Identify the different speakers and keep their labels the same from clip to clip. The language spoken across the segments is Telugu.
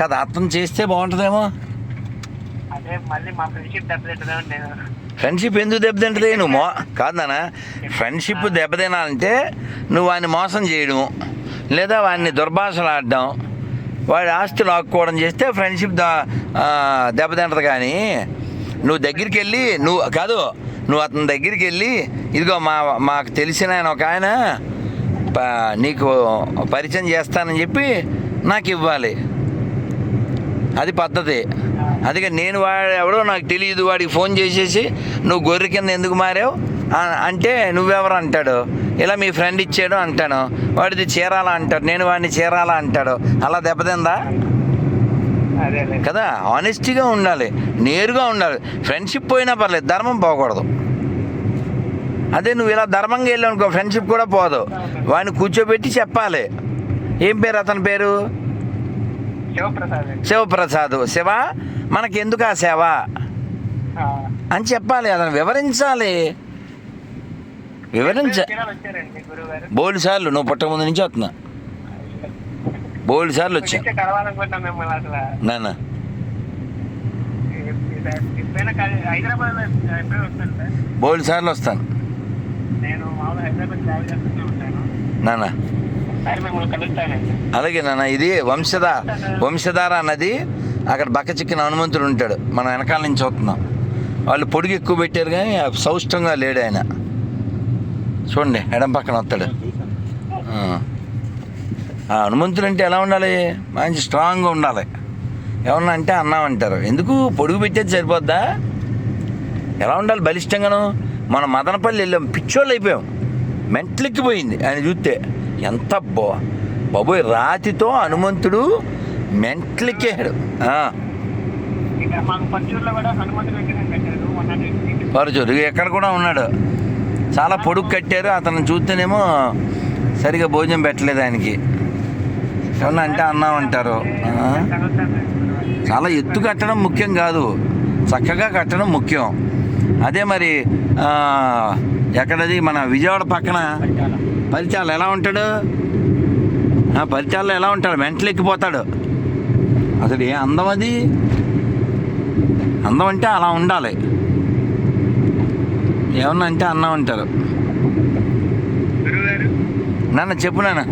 Speaker 1: కదా అర్థం చేస్తే బాగుంటుందేమో.
Speaker 2: ఫ్రెండ్షిప్
Speaker 1: ఎందుకు దెబ్బతింటది నువ్వు మో కాదు నాన్న ఫ్రెండ్షిప్ దెబ్బతినాలంటే నువ్వు వాడిని మోసం చేయడం లేదా వాడిని దుర్భాషలు ఆడడం వాడి ఆస్తి లాక్కోవడం చేస్తే ఫ్రెండ్షిప్ దెబ్బతింటది కానీ నువ్వు దగ్గరికి వెళ్ళి నువ్వు కాదు నువ్వు అతని దగ్గరికి వెళ్ళి ఇదిగో మా మాకు తెలిసిన ఆయన ఒక ఆయన నీకు పరిచయం చేస్తానని చెప్పి నాకు ఇవ్వాలి. అది పద్ధతి. అందుకే నేను వాడు ఎవడో నాకు తెలియదు వాడికి ఫోన్ చేసేసి నువ్వు గొర్రె కింద ఎందుకు మారావు? అంటే నువ్వెవరు అంటాడు? ఇలా మీ ఫ్రెండ్ ఇచ్చాడు అంటాను. వాడిది చీరాలా అంటాడు. నేను వాడిని చీరాలా అంటాడు. అలా దెబ్బతిందా? కదా ఆనెస్టీగా ఉండాలి నేరుగా ఉండాలి. ఫ్రెండ్షిప్ పోయినా పర్లేదు ధర్మం పోకూడదు. అదే నువ్వు ఇలా ధర్మంగా వెళ్ళావు అనుకో ఫ్రెండ్షిప్ కూడా పోదు వాడిని కూర్చోబెట్టి చెప్పాలి ఏం పేరు అతని పేరు
Speaker 2: శివప్రసాద్
Speaker 1: శివ మనకి ఎందుకు ఆ సేవ అని చెప్పాలి అతను వివరించాలి వివరించ బోల్డ్ సార్లు నువ్వు పుట్టక ముందు నుంచి వస్తున్నా బోల్డ్ సార్లు వచ్చా బోల్డ్ సార్లు వస్తాను నాన్న అలాగే నాన్న ఇది వంశధా వంశధార అన్నది అక్కడ బక్క చిక్కిన హనుమంతుడు ఉంటాడు. మనం వెనకాల నుంచి చూస్తున్నాం. వాళ్ళు పొడుగు ఎక్కువ పెట్టారు కానీ సౌష్టంగా లేడు ఆయన. చూడండి ఎడం పక్కన వస్తాడు. హనుమంతుడు అంటే ఎలా ఉండాలి? మంచి స్ట్రాంగ్గా ఉండాలి. ఏమన్నా అంటే అన్నాం అంటారు ఎందుకు? పొడుగు పెట్టేది సరిపోద్దా? ఎలా ఉండాలి? బలిష్టంగాను? మన మదనపల్లి వెళ్ళాం పిచ్చోళ్ళు అయిపోయాం. మెంట్లెక్కిపోయింది. ఆయన చూస్తే ఎంత బో బాబోయ్ రాతితో హనుమంతుడు మెంట్లెక్కాడు. ఆ, పరచూరు ఎక్కడ కూడా ఉన్నాడు. చాలా పొడుగు కట్టారు. అతను చూస్తేనేమో సరిగా భోజనం పెట్టలేదు ఆయనకి. ఏమన్నా అంటే అన్నాం అంటారు. చాలా ఎత్తు కట్టడం ముఖ్యం కాదు. చక్కగా కట్టడం ముఖ్యం. అదే మరి ఎక్కడది? మన విజయవాడ పక్కన. పరిచాలు. ఎలా ఉంటాడు? ఆ పరిచాలలో ఎలా ఉంటాడు? మెంటలు ఎక్కిపోతాడు. అసలు ఏ అందం అది? అందం అంటే అలా ఉండాలి. ఏమన్నా అంటే అన్నం
Speaker 2: గారు
Speaker 1: నాన్న చెప్పు నాన్న.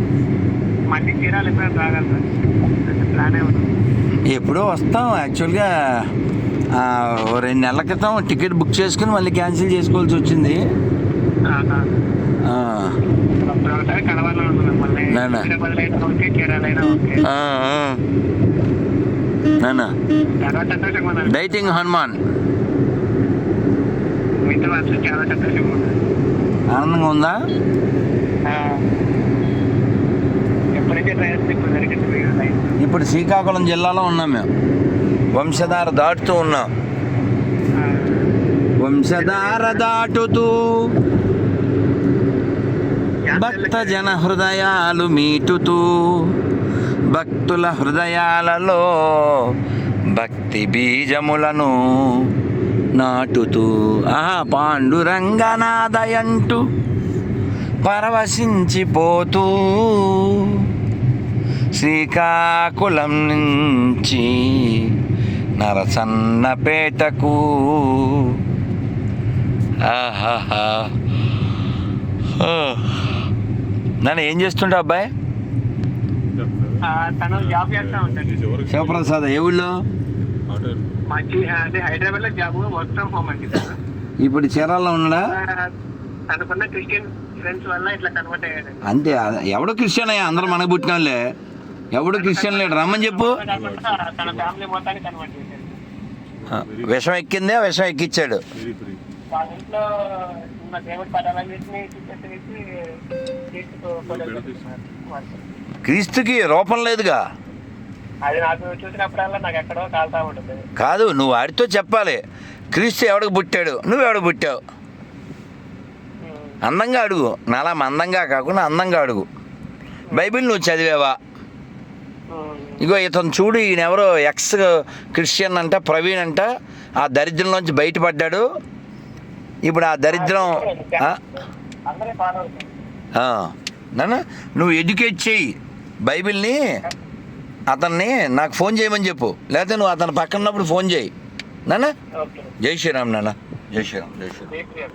Speaker 1: ఎప్పుడో వస్తాం. యాక్చువల్గా రెండు నెలల క్రితం టికెట్ బుక్ చేసుకుని మళ్ళీ క్యాన్సిల్ చేసుకోవాల్సి వచ్చింది. డైటింగ్ హనుమాన్. ఆనందంగా ఉందా?
Speaker 2: ఇప్పుడు
Speaker 1: శ్రీకాకుళం జిల్లాలో ఉన్నాం మేము. వంశధార దాటుతూ ఉన్నా. వంశధార దాటుతూ భక్త జన హృదయాలు మీటుతూ భక్తుల హృదయాలలో భక్తి బీజములను నాటుతూ. ఆ పాండురంగనాదయంటూ పరవశించిపోతూ శ్రీకాకుళం నుంచి నరసన్నపేటకు. నన్ను ఏం చేస్తుంటావు అబ్బాయి? శివప్రసాద్ ఏ ఊళ్ళో. ఇప్పుడు చీరాల్లో ఉన్నాడా? అంతే ఎవడు క్రిస్టియన్ అయ్యా? అందరూ మనకు పుట్టిన వాళ్ళే ఎవడు క్రిస్టియన్ లేడు. రమ్మని చెప్పు. విషం ఎక్కిందే విషం ఎక్కిచ్చాడు. క్రీస్తుకి రూపం లేదుగా.
Speaker 2: అది నాకు నాకు ఎక్కడో
Speaker 1: కాదు నువ్వు వాడితో చెప్పాలి. క్రీస్తు ఎవడికి పుట్టాడు? నువ్వు ఎవడికి పుట్టావు? అందంగా అడుగు. నాలా మందంగా కాకుండా అందంగా అడుగు. బైబిల్ నువ్వు చదివావా? ఇగో ఇతను చూడు ఈయన ఎవరో ఎక్స్ క్రిస్టియన్ అంట ప్రవీణ్ అంట ఆ దరిద్రంలోంచి బయటపడ్డాడు. ఇప్పుడు ఆ దరిద్రం. నాన్న నువ్వు ఎడ్యుకేట్ చేయి బైబిల్ని అతన్ని నాకు ఫోన్ చేయమని చెప్పు. లేకపోతే నువ్వు అతని పక్కన ఉన్నప్పుడు ఫోన్ చేయి. నాన్న? జై శ్రీరామ్ నాన్న. జై శ్రీరామ్ జై శ్రీరామ్.